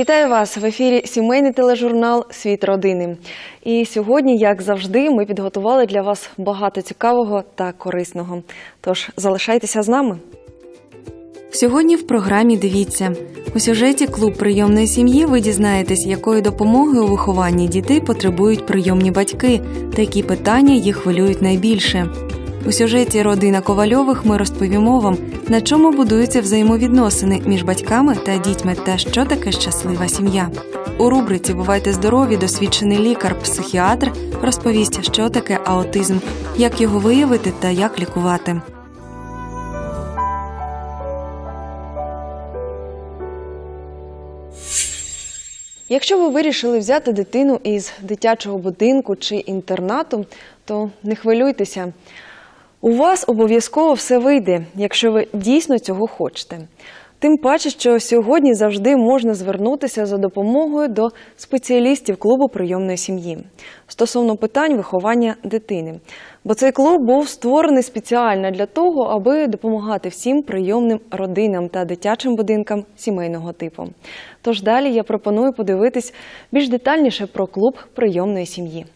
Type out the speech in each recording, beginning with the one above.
Вітаю вас в ефірі сімейний тележурнал Світ родини. І сьогодні, як завжди, ми підготували для вас багато цікавого та корисного. Тож залишайтеся з нами. Сьогодні в програмі дивіться у сюжеті клуб прийомної сім'ї. Ви дізнаєтесь, якої допомоги у вихованні дітей потребують прийомні батьки та які питання їх хвилюють найбільше. У сюжеті родина Ковальових ми розповімо вам, на чому будуються взаємовідносини між батьками та дітьми та що таке щаслива сім'я. У рубриці Бувайте здорові, досвідчений лікар-психіатр розповість, що таке аутизм, як його виявити та як лікувати. Якщо ви вирішили взяти дитину із дитячого будинку чи інтернату, то не хвилюйтеся. У вас обов'язково все вийде, якщо ви дійсно цього хочете. Тим паче, що сьогодні завжди можна звернутися за допомогою до спеціалістів клубу прийомної сім'ї стосовно питань виховання дитини. Бо цей клуб був створений спеціально для того, аби допомагати всім прийомним родинам та дитячим будинкам сімейного типу. Тож далі я пропоную подивитись більш детальніше про клуб прийомної сім'ї.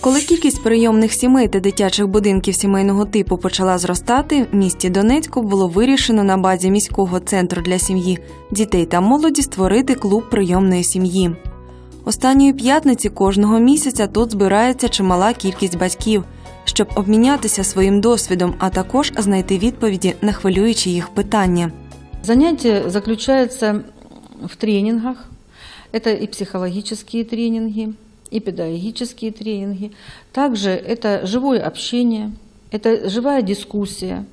Коли кількість прийомних сімей та дитячих будинків сімейного типу почала зростати, в місті Донецьку було вирішено на базі міського центру для сім'ї, дітей та молоді створити клуб прийомної сім'ї. Останньої п'ятниці кожного місяця тут збирається чимала кількість батьків, щоб обмінятися своїм досвідом, а також знайти відповіді на хвилюючі їх питання. Занятие заключается в тренингах. Это и психологические тренинги, и педагогические тренинги. Также это живое общение, это живая дискуссия,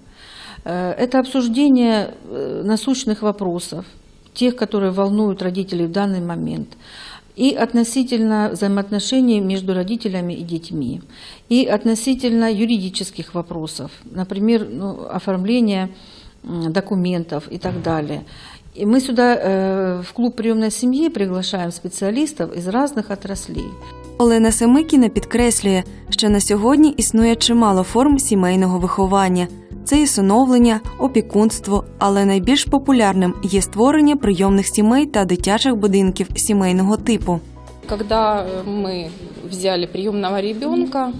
э, это обсуждение э, насущных вопросов, тех, которые волнуют родителей в данный момент, и относительно взаимоотношений между родителями и детьми, и относительно юридических вопросов, например, ну, оформления м, документов и так далее. И мы сюда э, в клуб приемной семьи приглашаем специалистов из разных отраслей. Олена Семикіна підкреслює, що на сьогодні існує чимало форм сімейного виховання. Це і усиновлення, опікунство, але найбільш популярним є створення прийомних сімей та дитячих будинків сімейного типу. Когда э, мы взяли приемного ребенка,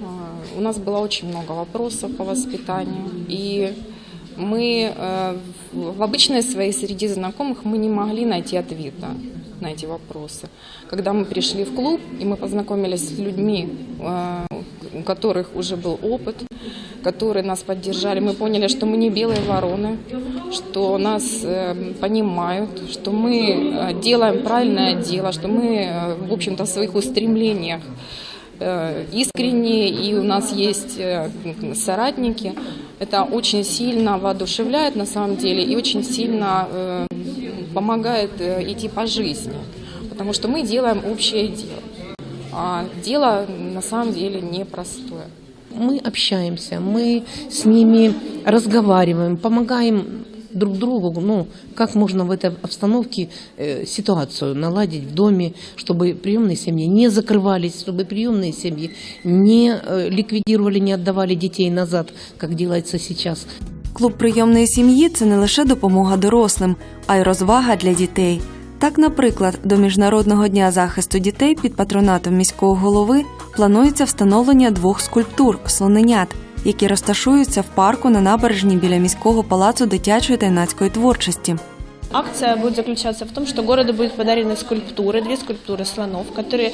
а, у нас было очень много вопросов по воспитанию. И Мы э, в обычной своей среде знакомых мы не могли найти ответа на эти вопросы. Когда мы пришли в клуб, и мы познакомились с людьми, э, у которых уже был опыт, которые нас поддержали, мы поняли, что мы не белые вороны, что нас э, понимают, что мы делаем правильное дело, что мы, в общем-то, в своих устремлениях искренние, и у нас есть э, соратники. Это очень сильно воодушевляет на самом деле и очень сильно э, помогает э, идти по жизни, потому что мы делаем общее дело. А дело на самом деле непростое. Мы общаемся, мы с ними разговариваем, помогаем друг другу, ну, как можно в этой обстановке э, ситуацию наладить в доме, чтобы приемные семьи не закрывались, чтобы приемные семьи не э, ликвидировали, не отдавали детей назад, как делается сейчас. Клуб прийомної сім'ї це не лише допомога дорослим, а й розвага для дітей. Так, наприклад, до Міжнародного дня захисту дітей під патронатом міського голови планується встановлення двох скульптур слоненят, які розташуються в парку на набережні біля міського палацу дитячої та юнацької творчості. Акция будет заключаться в том, что городу будут подарены скульптуры, две скульптуры слонов, которые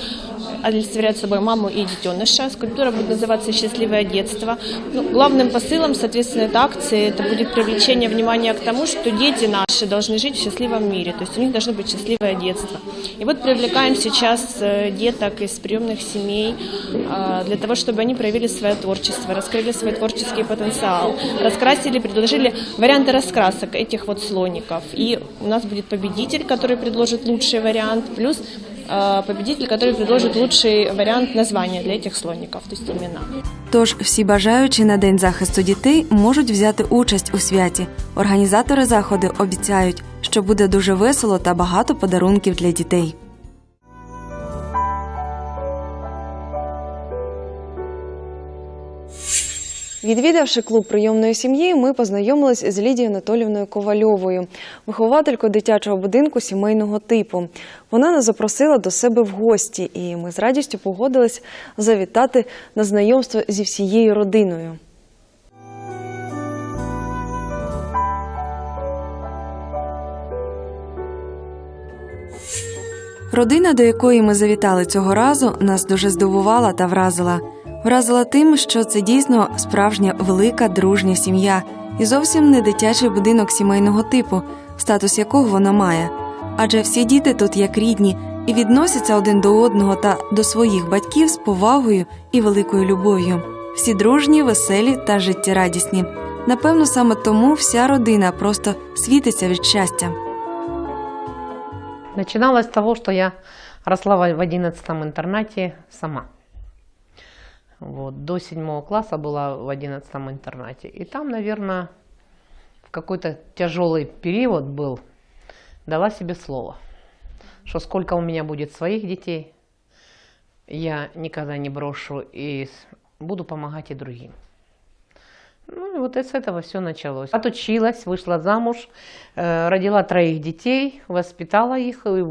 олицетворяют собой маму и детеныша. Скульптура будет называться «Счастливое детство». Ну, главным посылом, соответственно, этой акции это будет привлечение внимания к тому, что дети наши должны жить в счастливом мире, то есть у них должно быть счастливое детство. И вот привлекаем сейчас э, деток из приемных семей э, для того, чтобы они проявили свое творчество, раскрыли свой творческий потенциал, раскрасили, предложили варианты раскрасок этих вот слоников. И у нас будет победитель, который предложит лучший вариант, плюс э, победитель, который предложит лучший вариант названия для этих слоников, то есть имена. Тож всі бажаючі на День захисту дітей можуть взяти участь у святі. Організатори заходу обіцяють, що буде дуже весело та багато подарунків для дітей. Відвідавши клуб прийомної сім'ї, ми познайомились з Лідією Анатолівною Ковальовою, вихователькою дитячого будинку сімейного типу. Вона нас запросила до себе в гості, і ми з радістю погодились завітати на знайомство зі всією родиною. Родина, до якої ми завітали цього разу, нас дуже здивувала та вразила. Вразила тим, що це дійсно справжня велика дружня сім'я і зовсім не дитячий будинок сімейного типу, статус якого вона має. Адже всі діти тут як рідні і відносяться один до одного та до своїх батьків з повагою і великою любов'ю. Всі дружні, веселі та життєрадісні. Напевно, саме тому вся родина просто світиться від щастя. Начиналось с того, что я росла в 11 интернате сама. Вот, до седьмого класса была в 11 интернате. И там, наверное, в какой-то тяжелый период был, дала себе слово, что сколько у меня будет своих детей, я никогда не брошу и буду помогать и другим. Ну и вот с этого все началось. Отучилась, вышла замуж, э, родила троих детей, воспитала их. И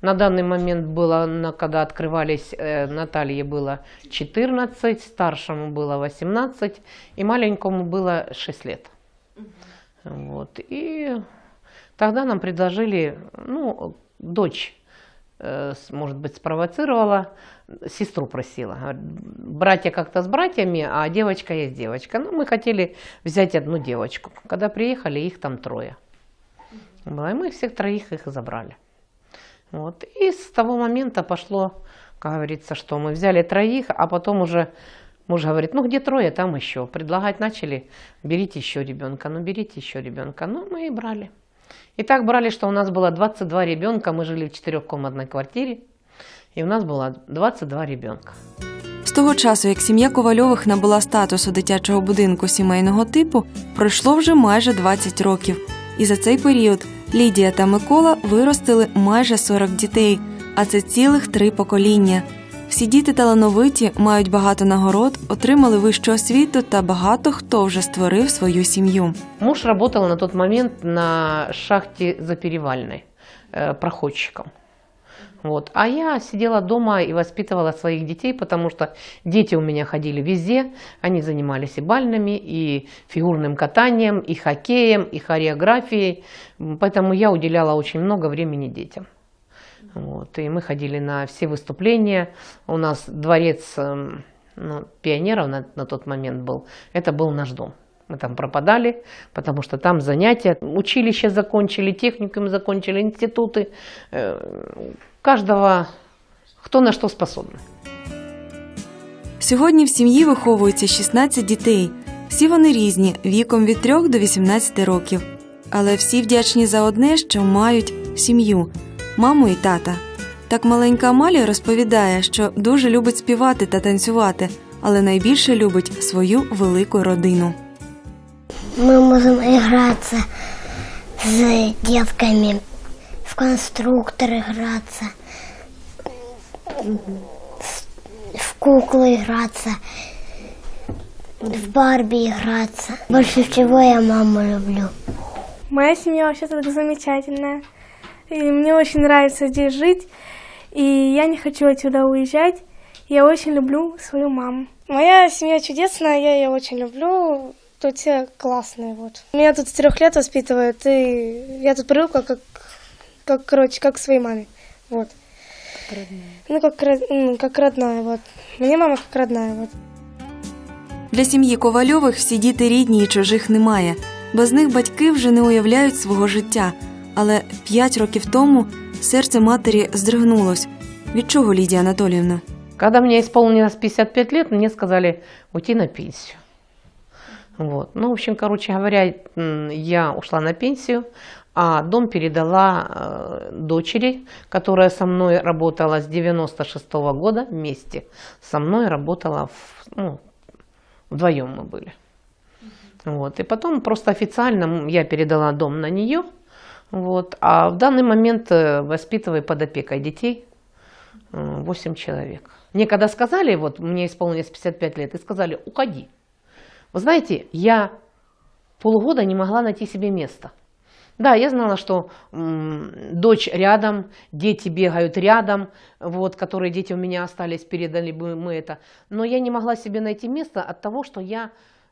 на данный момент было, когда открывались, э, Наталье было 14, старшему было 18 и маленькому было 6 лет. Вот. И тогда нам предложили, ну, дочь, может быть, спровоцировала, сестру просила. Братья как-то с братьями, а девочка есть девочка. Ну, мы хотели взять одну девочку. Когда приехали, их там трое. И мы всех троих их забрали. Вот. И с того момента пошло, как говорится, что мы взяли троих, а потом уже муж говорит, ну где трое, там еще. Предлагать начали, берите еще ребенка, ну берите еще ребенка. Ну мы и брали. И так брали, что у нас было 22 ребенка, мы жили в четырехкомнатной квартире, и у нас было 22 ребенка. З того часу, як сім'я Ковальових набула статусу дитячого будинку сімейного типу, пройшло вже майже 20 років. І за цей період Лідія та Микола виростили майже 40 дітей, а це цілих три покоління. Всі діти талановиті, мають багато нагород, отримали вищу освіту та багато хто вже створив свою сім'ю. Муж работал на тот момент на шахте Заперевальной э, проходчиком. Вот. А я сидела дома и воспитывала своих детей, потому что дети у меня ходили везде. Они занимались и бальными, и фигурным катанием, и хоккеем, и хореографией. М, Поэтому я уделяла очень много времени детям. Вот. И мы ходили на все выступления. У нас дворец эм, ну, пионеров на, на тот момент был. Это был наш дом. Мы там пропадали, потому что там занятия. Училище закончили, техникум закончили, институты. Э, Каждого, кто на что способен. Сьогодні в сім'ї виховується 16 дітей. Всі вони різні, віком від 3 до 18 років. Але всі вдячні за одне, що мають сім'ю Маму і тата. Так маленька Амалія розповідає, що дуже любить співати та танцювати, але найбільше любить свою велику родину. Мы можем играться с девками, в конструктор играться, с- в куклы играться, в Барби играться. Больше всего я маму люблю. Моя семья вообще так замечательная. И мне очень нравится здесь жить. И я не хочу отсюда уезжать. Я очень люблю свою маму. Моя семья чудесная, я ее очень люблю. Тут все классные, вот. Меня тут с трех лет воспитывают, и я тут привыкла как, как, короче, как к своей маме, вот. Ну, как, ро- ну, как родная, вот. Мне мама как родная, вот. Для сім'ї Ковальових всі діти рідні і чужих немає. Без них батьки вже не уявляють свого життя. Але п'ять років тому серце матері здригнулось. Від чого Лідія Анатоліївна? Когда мне исполнилось 55 лет, мне сказали уйти на пенсию. Вот. Ну, в общем, короче говоря, м, я ушла на пенсию, а дом передала э, дочери, которая со мной работала с 96 года вместе. Со мной работала, в, ну, вдвоем мы были. Вот. И потом просто официально м, я передала дом на нее. вот. А в данный момент э, воспитываю под опекой детей 8 человек. Мне когда сказали, вот мне исполнилось 55 лет, и сказали, уходи. Вы знаете, я полгода не могла найти себе место. Да, я знала, что м, дочь рядом, дети бегают рядом, вот, которые дети у меня остались, передали бы мы это. Но я не могла себе найти место от того, что я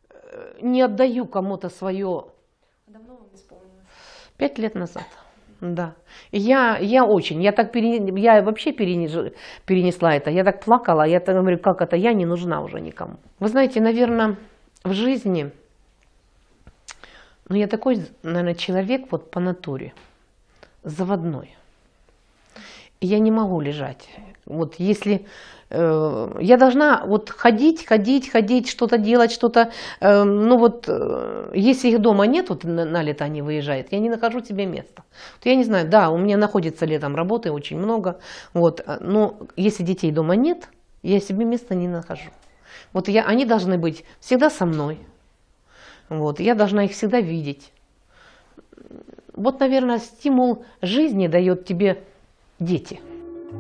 э, не отдаю кому-то свое. Давно вам исполнилось? Пять лет назад. Да. Я, я очень, я так пере- я вообще перенес- перенесла это. Я так плакала, я так говорю, как это, я не нужна уже никому. Вы знаете, наверное, в жизни, ну я такой, наверное, человек вот по натуре, заводной. Я не могу лежать. Вот если э, я должна вот ходить, ходить, ходить, что-то делать, что-то, э, ну вот, э, если их дома нет, вот на, на лето они выезжают, я не нахожу себе места. Вот я не знаю, да, у меня находится летом работы очень много, вот, э, но если детей дома нет, я себе места не нахожу. Вот я, они должны быть всегда со мной, вот, я должна их всегда видеть. Вот, наверное, стимул жизни дает тебе дети.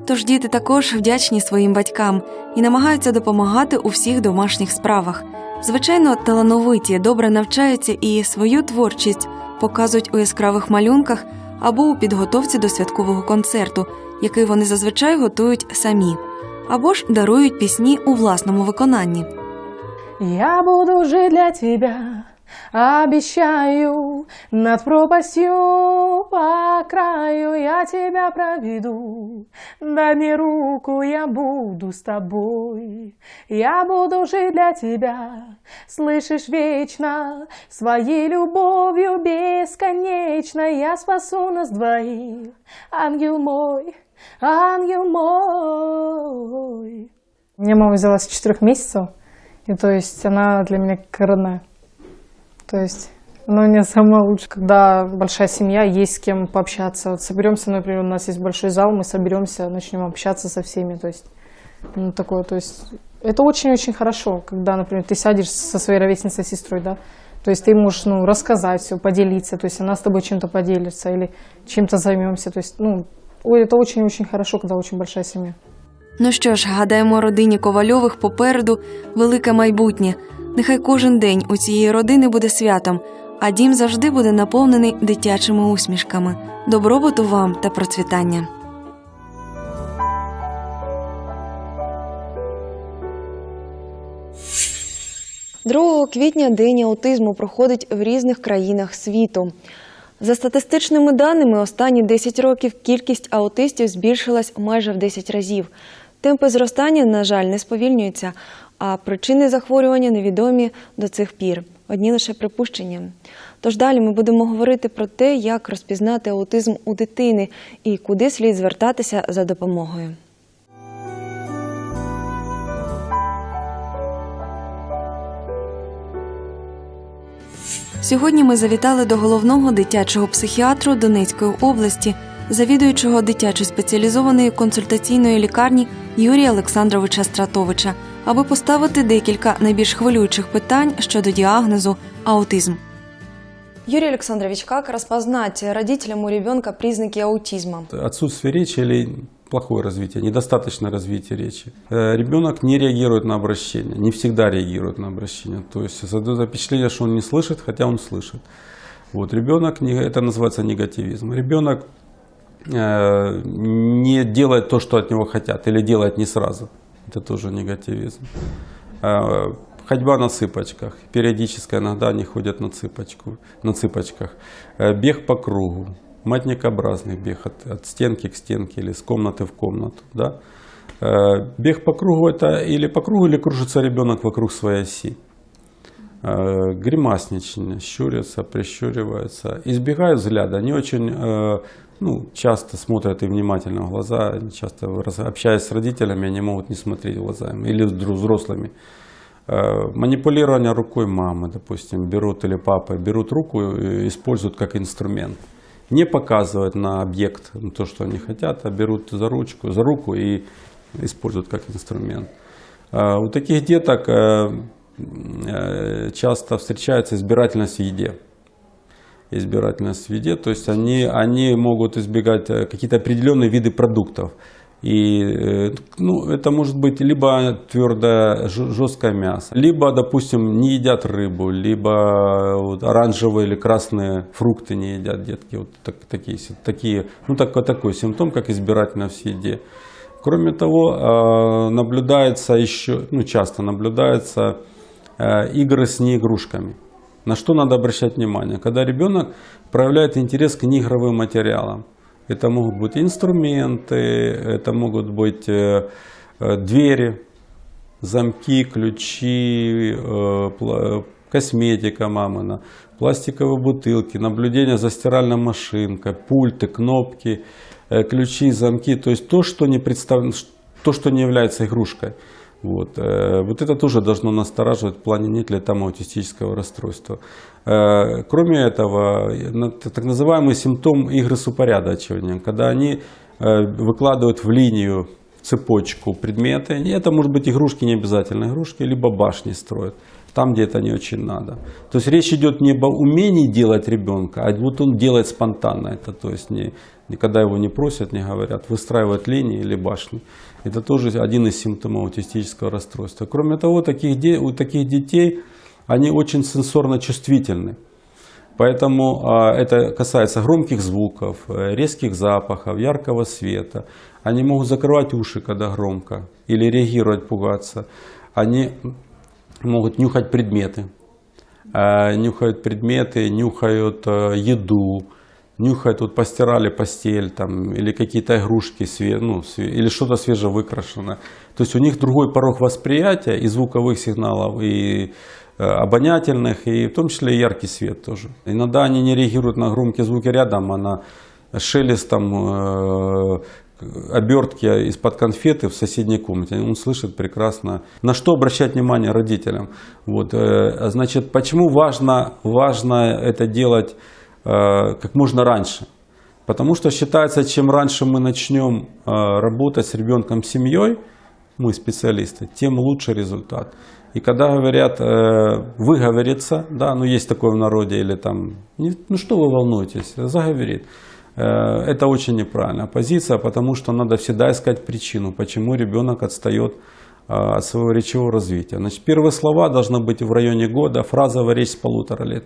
Тож діти також вдячні своїм батькам і намагаються допомагати у всіх домашніх справах. Звичайно, талановиті добре навчаються і свою творчість показують у яскравих малюнках або у підготовці до святкового концерту, який вони зазвичай готують самі, або ж дарують пісні у власному виконанні. Я буду жить для тебя, обещаю, над пропастью по краю я тебя проведу. Дай мне руку, я буду с тобой. Я буду жить для тебя, слышишь, вечно, своей любовью бесконечно я спасу нас двоих. Ангел мой, ангел мой. Меня мама взяла с четырех месяцев. И то есть она для меня родная. То есть она у меня самая лучшая. Когда большая семья, есть с кем пообщаться. Вот соберемся, например, у нас есть большой зал, мы соберемся, начнем общаться со всеми. То есть, ну, такое, то есть, это очень-очень хорошо, когда, например, ты сядешь со своей ровесницей сестрой, да, то есть ты можешь, ну, рассказать все, поделиться, то есть она с тобой чем-то поделится или чем-то займемся, то есть, ну, ой, это очень-очень хорошо, когда очень большая семья. Ну що ж, гадаємо, родині Ковальових попереду велике майбутнє. Нехай кожен день у цієї родини буде святом, а дім завжди буде наповнений дитячими усмішками. Добробуту вам та процвітання. 2 квітня День аутизму проходить в різних країнах світу. За статистичними даними, останні 10 років кількість аутистів збільшилась майже в 10 разів. Темпи зростання, на жаль, не сповільнюються, а причини захворювання невідомі до цих пір. Одні лише припущення. Тож далі ми будемо говорити про те, як розпізнати аутизм у дитини і куди слід звертатися за допомогою. Сьогодні ми завітали до головного дитячого психіатру Донецької області, завідуючого дитячої спеціалізованої консультаційної лікарні Юрія Олександровича Стратовича, аби поставити декілька найбільш хвилюючих питань щодо діагнозу аутизм. Юрий Александрович, как распознать родителям у ребенка признаки аутизма? Отсутствие речи или плохое развитие, недостаточное развитие речи. Э, Ребенок не реагирует на обращение, не всегда реагирует на обращение. То есть создается впечатление, что он не слышит, хотя он слышит. Вот, ребенок, не- это называется негативизм. Ребенок э, не делает то, что от него хотят, или делает не сразу. Это тоже негативизм. Э, Ходьба на цыпочках. Периодически иногда они ходят на, цыпочку, на цыпочках. Э, Бег по кругу. Матникообразный бег от, от стенки к стенке или с комнаты в комнату. Да? Э, Бег по кругу это или по кругу, или кружится ребенок вокруг своей оси. Э, Гримасничание, щурятся, прищуриваются. Избегают взгляда. Они очень ну, часто смотрят и внимательно в глаза. Часто, общаясь с родителями, они могут не смотреть в глаза или взрослыми. Э, Манипулирование рукой мамы, допустим, берут или папы, берут руку и используют как инструмент. Не показывают на объект то, что они хотят, а берут за ручку, за руку и используют как инструмент. Э, У таких деток э, э, часто встречается избирательность в еде. Избирательность в еде, то есть они, они могут избегать э, какие-то определенные виды продуктов. И э, ну, это может быть либо твердое жесткое мясо, либо, допустим, не едят рыбу, либо вот оранжевые или красные фрукты не едят детки. Вот так- такие, такие, ну, так, такой симптом, как избирательность в еде. Кроме того, э, наблюдается еще, ну, часто наблюдается э, игры с неигрушками. На что надо обращать внимание? Когда ребенок проявляет интерес к неигровым материалам. Это могут быть инструменты, это могут быть э, э, двери, замки, ключи, э, косметика мамина, пластиковые бутылки, наблюдение за стиральной машинкой, пульты, кнопки, ключи, замки. То есть то, что не, представлено, то, что не является игрушкой. Вот. э, вот это тоже должно настораживать в плане нет ли там аутистического расстройства. Э, Кроме этого, так называемый симптом игры с упорядочиванием, когда они э, выкладывают в линию в цепочку предметы. И Это может быть игрушки, не обязательно игрушки, либо башни строят, там, где это не очень надо. То есть речь идет не об умении делать ребенка, а вот он делает спонтанно это, то есть не, никогда его не просят, не говорят, выстраивать линии или башни. Это тоже один из симптомов аутистического расстройства. Кроме того, таких, у таких детей они очень сенсорно чувствительны. Поэтому а, это касается громких звуков, э, резких запахов, яркого света. Они могут закрывать уши, когда громко, или реагировать, пугаться. Они могут нюхать предметы, э, нюхают предметы, нюхают э, еду, нюхают, вот постирали постель там, или какие-то игрушки, све- ну, или что-то свежевыкрашенное. То есть у них другой порог восприятия и звуковых сигналов, и э, обонятельных, и в том числе и яркий свет тоже. Иногда они не реагируют на громкие звуки рядом, а на шелест там, э, обертки из-под конфеты в соседней комнате. Он слышит прекрасно. На что обращать внимание родителям? Вот, э, значит, почему важно, важно это делать как можно раньше? Потому что считается, чем раньше мы начнем э, работать с ребенком, семьей, мы специалисты, тем лучше результат. И когда говорят э, выговориться, да, ну есть такое в народе, или там, ну что вы волнуетесь, заговорит. Э, это очень неправильная позиция, потому что надо всегда искать причину, почему ребенок отстает э, от своего речевого развития. Значит, первые слова должны быть в районе года, фразовая речь с полутора лет.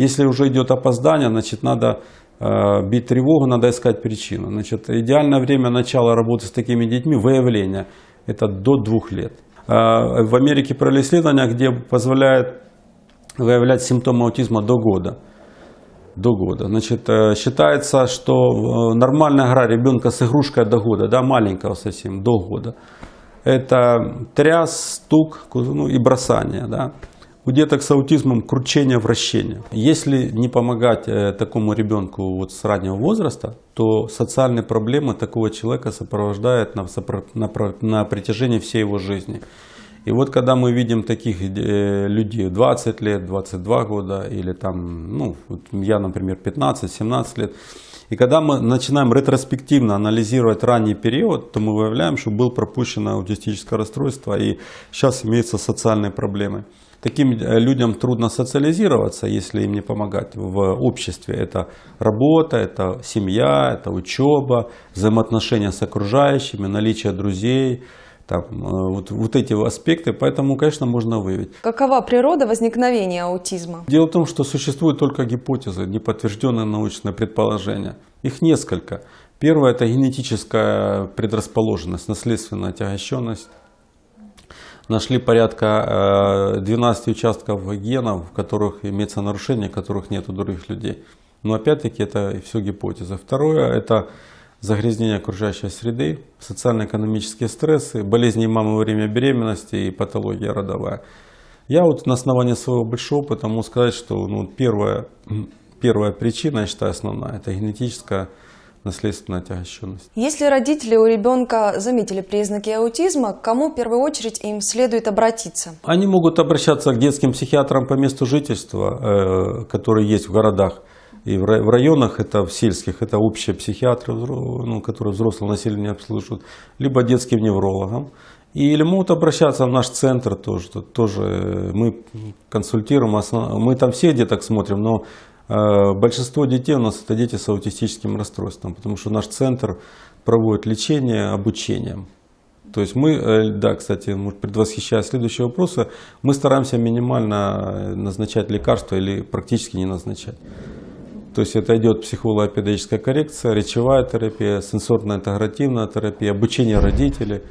Если уже идет опоздание, значит надо э, бить тревогу, надо искать причину. Значит, идеальное время начала работы с такими детьми, выявление, это до двух лет. Э, В Америке провели исследования, где позволяет выявлять симптомы аутизма до года. До года. Значит, э, считается, что нормальная игра ребенка с игрушкой до года, да, маленького совсем, до года, это тряс, стук ну, и бросание. Да. У деток с аутизмом кручение, вращение. Если не помогать э, такому ребенку вот с раннего возраста, то социальные проблемы такого человека сопровождают на, на, на протяжении всей его жизни. И вот когда мы видим таких э, людей 20 лет, 22 года, или там, ну, вот я, например, 15-17 лет, и когда мы начинаем ретроспективно анализировать ранний период, то мы выявляем, что было пропущено аутистическое расстройство, и сейчас имеются социальные проблемы. Таким э, людям трудно социализироваться, если им не помогать в обществе. Это работа, это семья, это учеба, взаимоотношения с окружающими, наличие друзей, там, э, вот, вот эти аспекты. Поэтому, конечно, можно выявить. Какова природа возникновения аутизма? Дело в том, что существуют только гипотезы, неподтвержденные научные предположения. Их несколько. Первое – это генетическая предрасположенность, наследственная отягощенность. Нашли порядка э, 12 участков генов, в которых имеется нарушение, которых нет у других людей. Но опять-таки это все гипотеза. Второе – это загрязнение окружающей среды, социально-экономические стрессы, болезни мамы во время беременности и патология родовая. Я вот на основании своего большого опыта могу сказать, что ну, первая, первая причина, я считаю, основная, это генетическая наследственная отягощенность. Если родители у ребенка заметили признаки аутизма, к кому в первую очередь им следует обратиться? Они могут обращаться к детским психиатрам по месту жительства, э, которые есть в городах. И в ра- в районах, это в сельских, это общие психиатры, ну, которые взрослое население обслуживают, либо детским неврологам. Или могут обращаться в наш центр тоже. Тоже э, мы консультируем, мы там всех деток смотрим, но большинство детей у нас это дети с аутистическим расстройством, потому что наш центр проводят лечение обучением. То есть мы, э, да, кстати, предвосхищая следующие вопросы, мы стараемся минимально э, назначать лекарства или практически не назначать. То есть это идет психолого-педагогическая коррекция, речевая терапия, сенсорно-интегративная терапия, обучение родителей,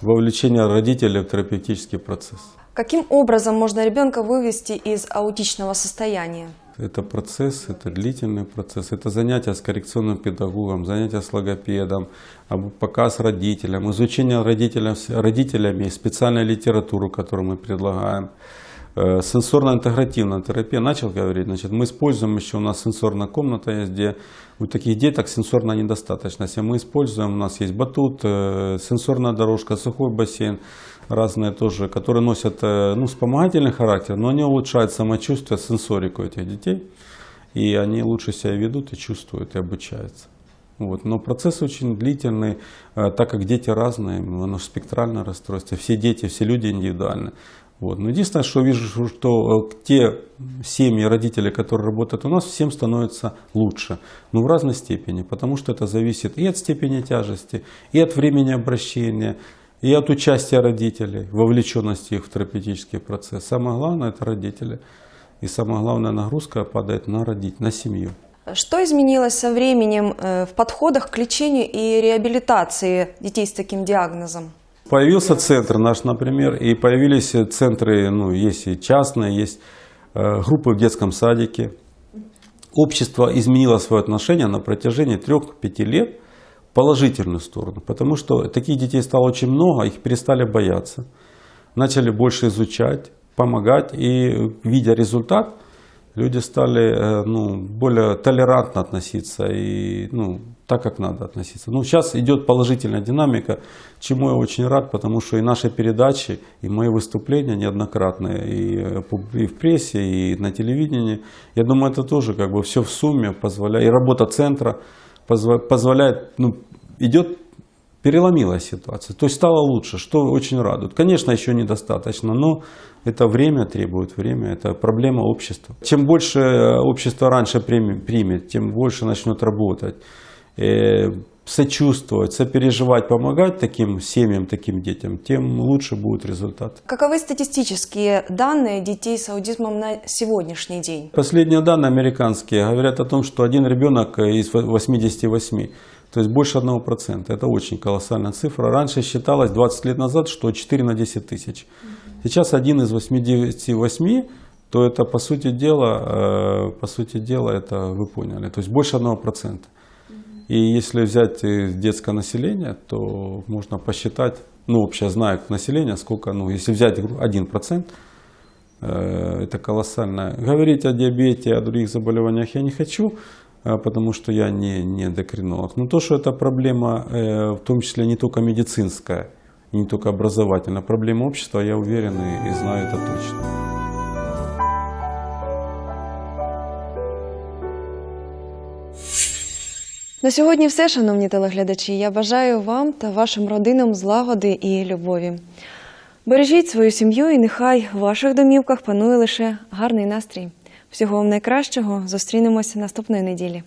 вовлечение родителей в терапевтический процесс. Каким образом можно ребенка вывести из аутичного состояния? Это процесс, это длительный процесс, это занятия с коррекционным педагогом, занятия с логопедом, показ родителям, изучение родителям, родителями специальной литературы, которую мы предлагаем. Э, Сенсорно-интегративная терапия, начал говорить, значит, мы используем еще, у нас сенсорная комната есть, где у таких деток сенсорная недостаточность. Мы используем, у нас есть батут, э, сенсорная дорожка, сухой бассейн, разные тоже, которые носят э, ну, вспомогательный характер, но они улучшают самочувствие, сенсорику этих детей, и они лучше себя ведут и чувствуют, и обучаются. Вот. Но процесс очень длительный, э, так как дети разные, оно спектральное расстройство, все дети, все люди индивидуальны. Вот. Но единственное, что вижу, что э, те семьи, родители, которые работают у нас, всем становится лучше. Но в разной степени, потому что это зависит и от степени тяжести, и от времени обращения, и от участия родителей, вовлеченности их в терапевтический процесс. Самое главное – это родители. И самая главная нагрузка падает на родителей, на семью. Что изменилось со временем э, в подходах к лечению и реабилитации детей с таким диагнозом? Появился центр наш, например, и появились центры, ну, есть и частные, есть э, группы в детском садике. Общество изменило свое отношение на протяжении 3-5 лет положительную сторону, потому что таких детей стало очень много, их перестали бояться, начали больше изучать, помогать, и видя результат, люди стали э, ну, более толерантно относиться и ну, так, как надо относиться. Ну, сейчас идет положительная динамика, чему я очень рад, потому что и наши передачи, и мои выступления неоднократные и, э, и в прессе, и на телевидении, я думаю, это тоже как бы все в сумме позволяет, и работа центра позволяет, ну, идет переломила ситуацию, то есть стало лучше, что очень радует. Конечно, еще недостаточно, но это время требует, время, это проблема общества. Чем больше э, общество раньше примет, тем больше начнет работать, э, сочувствовать, сопереживать, помогать таким семьям, таким детям, тем лучше будет результат. Каковы статистические данные детей с аутизмом на сегодняшний день? Последние данные американские говорят о том, что один ребенок из 88, то есть больше 1%. Это очень колоссальная цифра. Раньше считалось 20 лет назад, что 4 на 10 тысяч. Сейчас один из 88, то это по сути дела, э, по сути дела это вы поняли, то есть больше 1%. И если взять э, детское население, то можно посчитать, ну, общее знаю население, сколько, ну, если взять гру- 1%, э, это колоссально. Говорить о диабете, о других заболеваниях я не хочу, э, потому что я не, не эндокринолог. Но то, что это проблема, э, в том числе не только медицинская, не только образовательная, проблема общества, я уверен и, и знаю это точно. На сьогодні все, шановні телеглядачі. Я бажаю вам та вашим родинам злагоди і любові. Бережіть свою сім'ю і нехай в ваших домівках панує лише гарний настрій. Всього вам найкращого. Зустрінемося наступної неділі.